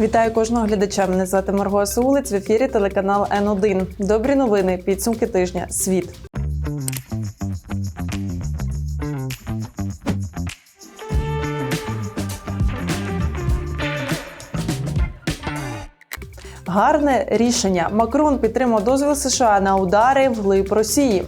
Вітаю кожного глядача. Мене звати Марго Сулиць в ефірі телеканал Н1. Добрі новини. Підсумки тижня. Світ. Гарне рішення. Макрон підтримав дозвіл США на удари вглиб Росії.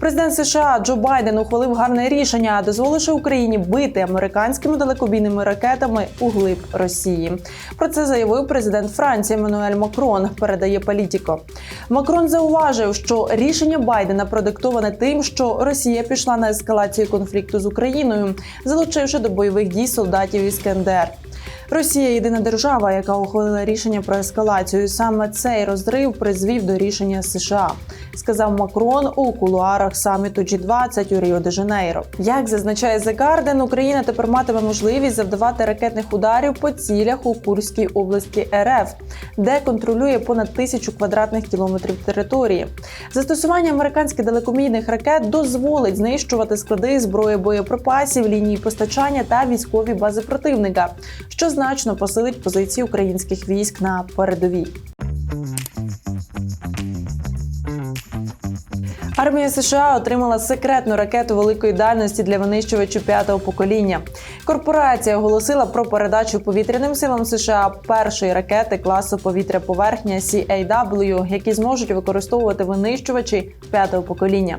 Президент США Джо Байден ухвалив гарне рішення, дозволивши Україні бити американськими далекобійними ракетами у глиб Росії. Про це заявив президент Франції Еммануель Макрон. Передає Політіко. Макрон зауважив, що рішення Байдена продиктоване тим, що Росія пішла на ескалацію конфлікту з Україною, залучивши до бойових дій солдатів із КНДР. Росія єдина держава, яка ухвалила рішення про ескалацію. Саме цей розрив призвів до рішення США, сказав Макрон у кулуарах саміту G20 у Ріо де Жанейро. Як зазначає The Guardian, Україна тепер матиме можливість завдавати ракетних ударів по цілях у Курській області РФ, де контролює понад тисячу квадратних кілометрів території. Застосування американських далекомірних ракет дозволить знищувати склади зброї боєприпасів, лінії постачання та військові бази противника, що значно посилить позиції українських військ на передовій. Армія США отримала секретну ракету великої дальності для винищувачів п'ятого покоління. Корпорація оголосила про передачу повітряним силам США першої ракети класу повітря поверхня CAW, які зможуть використовувати винищувачі п'ятого покоління.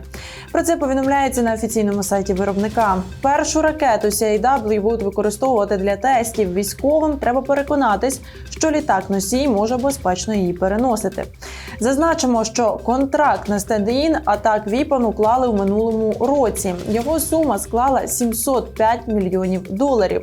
Про це повідомляється на офіційному сайті виробника. Першу ракету CAW будуть використовувати для тестів. Військовим треба переконатись, що літак носій може безпечно її переносити. Зазначимо, що контракт на стендін атак Віпан уклали в минулому році. Його сума склала 705 мільйонів доларів.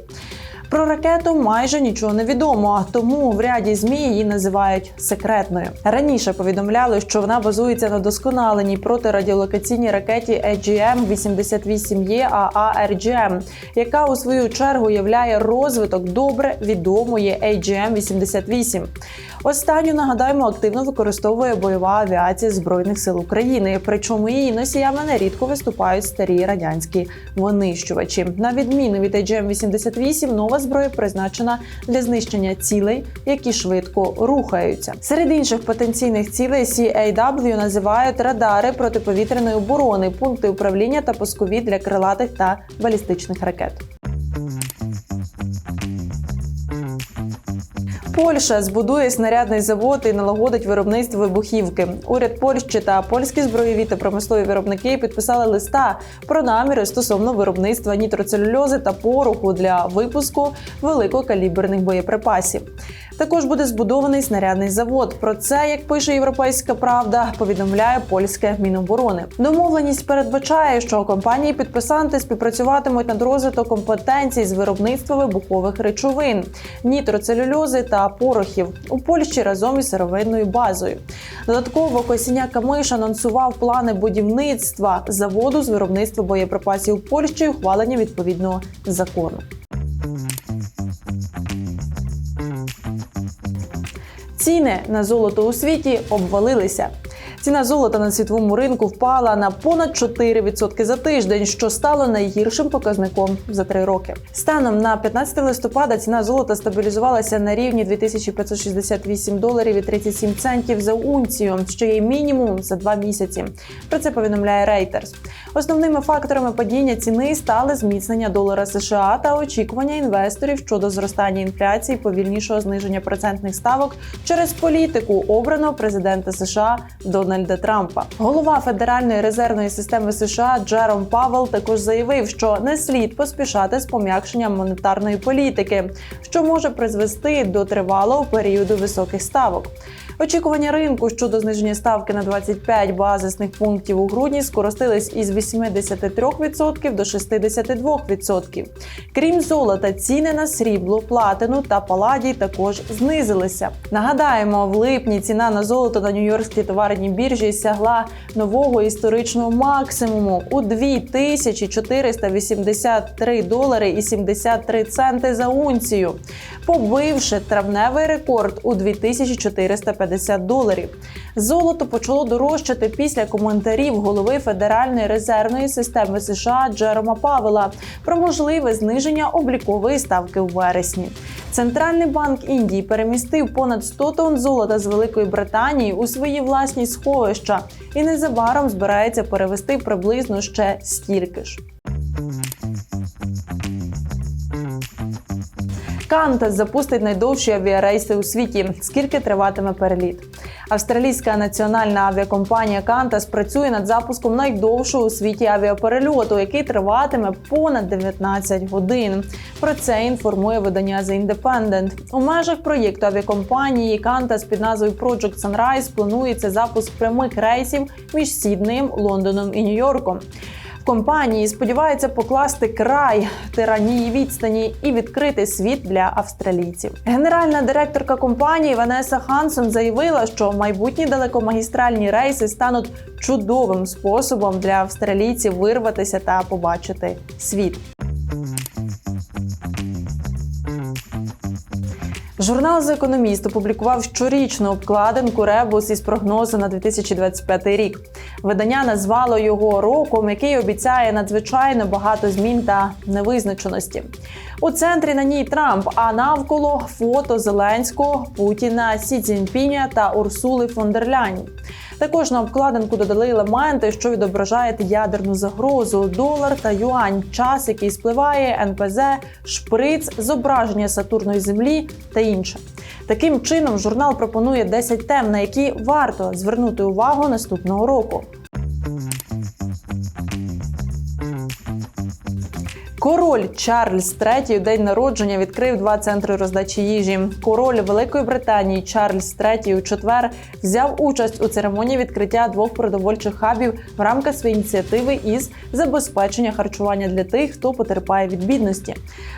Про ракету майже нічого не відомо, тому в ряді змі її називають секретною. Раніше повідомляли, що вона базується на досконаленій протирадіолокаційній ракеті AGM-88E AARGM, яка у свою чергу являє розвиток добре відомої AGM-88. Останню нагадаємо активно використовує бойова авіація збройних сил України. Причому її носіями нерідко виступають старі радянські винищувачі. На відміну від AGM-88, нова зброя призначена для знищення цілей, які швидко рухаються. Серед інших потенційних цілей CAW називають радари протиповітряної оборони, пункти управління та пускові для крилатих та балістичних ракет. Польща збудує снарядний завод і налагодить виробництво вибухівки. Уряд Польщі та польські збройові та промислові виробники підписали листа про наміри стосовно виробництва нітроцелюльози та пороху для випуску великокаліберних боєприпасів. Також буде збудований снарядний завод. Про це, як пише Європейська Правда, повідомляє польське міноборони. Домовленість передбачає, що компанії підписанти співпрацюватимуть над розвиток компетенцій з виробництва вибухових речовин, нітроцелюльози та порохів у Польщі разом із сировинною базою. Додатково Косіня Камиш анонсував плани будівництва заводу з виробництва боєприпасів Польщі і ухвалення відповідного закону. Ціни на золото у світі обвалилися. Ціна золота на світовому ринку впала на понад 4% за тиждень, що стало найгіршим показником за три роки. Станом на 15 листопада ціна золота стабілізувалася на рівні 2568 доларів і 37 центів за унцію, що є мінімум за два місяці. Про це повідомляє Reuters. Основними факторами падіння ціни стали зміцнення долара США та очікування інвесторів щодо зростання інфляції, повільнішого зниження процентних ставок через політику обраного президента США Дональда Трампа. Голова Федеральної резервної системи США Джером Павел також заявив, що не слід поспішати з пом'якшенням монетарної політики, що може призвести до тривалого періоду високих ставок. Очікування ринку щодо зниження ставки на 25 базисних пунктів у грудні скоростились із 83% до 62%. Крім золота, ціни на срібло, платину та паладій також знизилися. Нагадаємо, в липні ціна на золото на Нью-Йоркській товарній біржі біржі сягла нового історичного максимуму у 2483 долари і 73 центи за унцію, побивши травневий рекорд у 2450 доларів. Золото почало дорожчати після коментарів голови Федеральної резервної системи США Джерома Павела про можливе зниження облікової ставки у вересні. Центральний банк Індії перемістив понад 100 тонн золота з Великої Британії у свої власні сховища і незабаром збирається перевести приблизно ще стільки ж. Кантас запустить найдовші авіарейси у світі. Скільки триватиме переліт? Австралійська національна авіакомпанія Кантас працює над запуском найдовшого у світі авіаперельоту, який триватиме понад 19 годин. Про це інформує видання The Independent. У межах проєкту авіакомпанії Кантас під назвою Project Sunrise планується запуск прямих рейсів між Сіднеєм, Лондоном і Нью-Йорком. Компанії сподіваються покласти край тиранії відстані і відкрити світ для австралійців. Генеральна директорка компанії Ванеса Хансон заявила, що майбутні далекомагістральні рейси стануть чудовим способом для австралійців вирватися та побачити світ. Журнал «The Economist» опублікував щорічну обкладинку Ребус із прогнозу на 2025 рік. Видання назвало його роком, який обіцяє надзвичайно багато змін та невизначеності. У центрі на ній Трамп, а навколо фото Зеленського, Путіна, Сі Цзіньпіня та Урсули фон. Також на обкладинку додали елементи, що відображають ядерну загрозу, долар та юань, час, який спливає, НПЗ, шприц, зображення Сатурної землі та інше. Таким чином, журнал пропонує 10 тем, на які варто звернути увагу наступного року. Король Чарльз III день народження відкрив два центри роздачі їжі. Король Великої Британії Чарльз III у четвер взяв участь у церемонії відкриття двох продовольчих хабів в рамках своєї ініціативи із забезпечення харчування для тих, хто потерпає від бідності.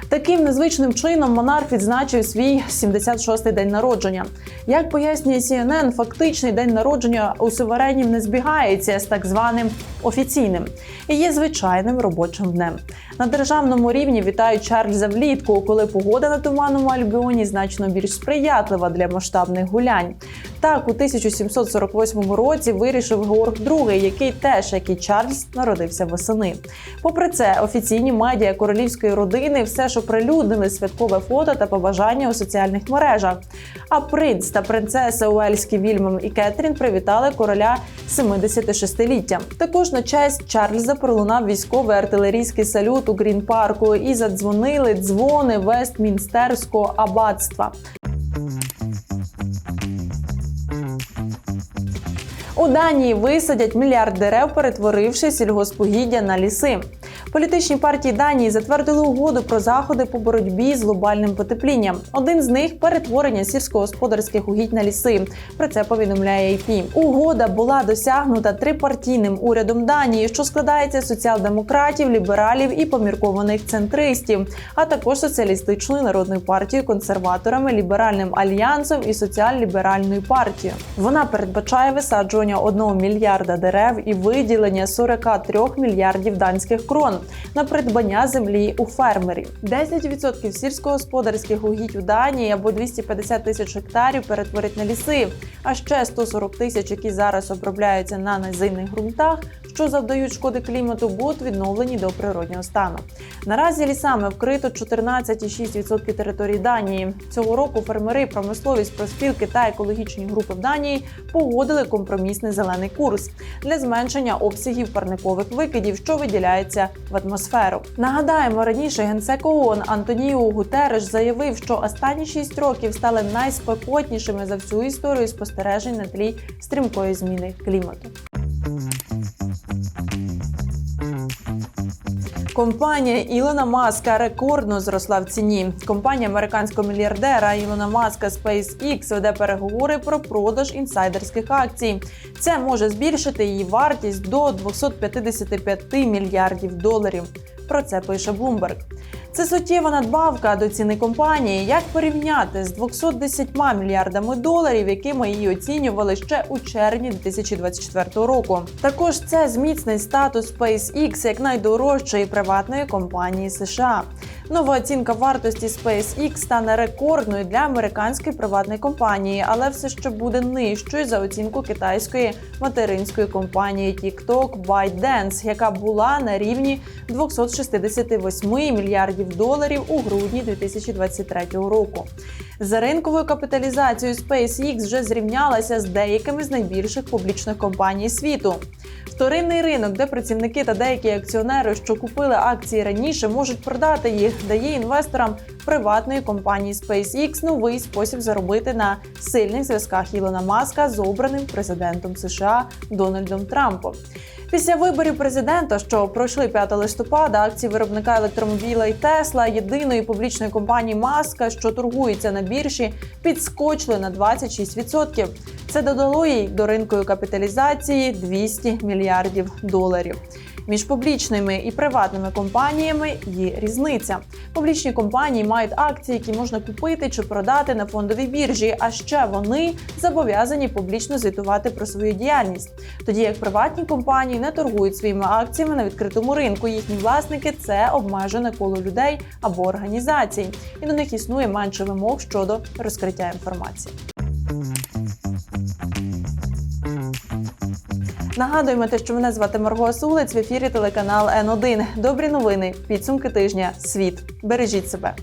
Таким незвичним чином монарх відзначив свій 76-й день народження. Як пояснює CNN, фактичний день народження у суверенів не збігається з так званим офіційним і є звичайним робочим днем. На державному рівні вітають Чарльза влітку, коли погода на туманному Альбіоні значно більш сприятлива для масштабних гулянь. Так, у 1748 році вирішив Георг II, який теж, як і Чарльз, народився восени. Попри це, офіційні медіа королівської родини все ж оприлюднили святкове фото та побажання у соціальних мережах. А принц та принцеса Уельські Вільмом і Кетрін привітали короля 76-ліття. Також на честь Чарльза пролунав військовий артилерійський салют у Грін парку і задзвонили дзвони Вестмінстерського аббатства. У Данії висадять мільярд дерев, перетворивши сільгоспугіддя на ліси. Політичні партії Данії затвердили угоду про заходи по боротьбі з глобальним потеплінням. Один з них перетворення сільськогосподарських угідь на ліси. Про це повідомляє AP. Угода була досягнута трипартійним урядом Данії, що складається з соціал-демократів, лібералів і поміркованих центристів, а також соціалістичною народною партією, консерваторами, ліберальним альянсом і соціал-ліберальною партією. Вона передбачає висаджування 1 мільярда дерев і виділення 43 мільярдів данських крон на придбання землі у фермерів. 10% сільськогосподарських угідь у Данії або 250 тисяч гектарів перетворять на ліси, а ще 140 тисяч, які зараз обробляються на низинних ґрунтах, що завдають шкоди клімату, будуть відновлені до природнього стану. Наразі лісами вкрито 14,6% території Данії. Цього року фермери, промисловість, проспілки та екологічні групи в Данії погодили компромісний зелений курс для зменшення обсягів парникових викидів, що виділяється в атмосферу. Нагадаємо, раніше генсек ООН Антоніо Гутереш заявив, що останні 6 років стали найспекотнішими за всю історію спостережень на тлі стрімкої зміни клімату. Компанія Ілона Маска рекордно зросла в ціні. Компанія американського мільярдера Ілона Маска SpaceX веде переговори про продаж інсайдерських акцій. Це може збільшити її вартість до 255 мільярдів доларів. Про це пише Bloomberg. Це суттєва надбавка до ціни компанії. Як порівняти з 210 мільярдами доларів, якими її оцінювали ще у червні 2024 року. Також це зміцнить статус SpaceX як найдорожчої приватної компанії США. Нова оцінка вартості SpaceX стане рекордною для американської приватної компанії, але все ще буде нижчою за оцінку китайської материнської компанії TikTok ByteDance, яка була на рівні 268 мільярдів доларів у грудні 2023 року. За ринковою капіталізацією SpaceX вже зрівнялася з деякими з найбільших публічних компаній світу. Вторинний ринок, де працівники та деякі акціонери, що купили акції раніше, можуть продати їх, дає інвесторам приватної компанії SpaceX новий спосіб заробити на сильних зв'язках Ілона Маска з обраним президентом США Дональдом Трампом. Після виборів президента, що пройшли 5 листопада, акції виробника електромобіля і Тесла, єдиної публічної компанії Маска, що торгується на біржі, підскочили на 26%. Це додало їй до ринкової капіталізації 200 мільярдів доларів. Між публічними і приватними компаніями є різниця. Публічні компанії мають акції, які можна купити чи продати на фондовій біржі. А ще вони зобов'язані публічно звітувати про свою діяльність. Тоді як приватні компанії не торгують своїми акціями на відкритому ринку. Їхні власники це обмежене коло людей або організацій, і до них існує менше вимог щодо розкриття інформації. Нагадуємо те, що мене звати Марго Сулець в ефірі телеканал Н1. Добрі новини. Підсумки тижня. Світ. Бережіть себе.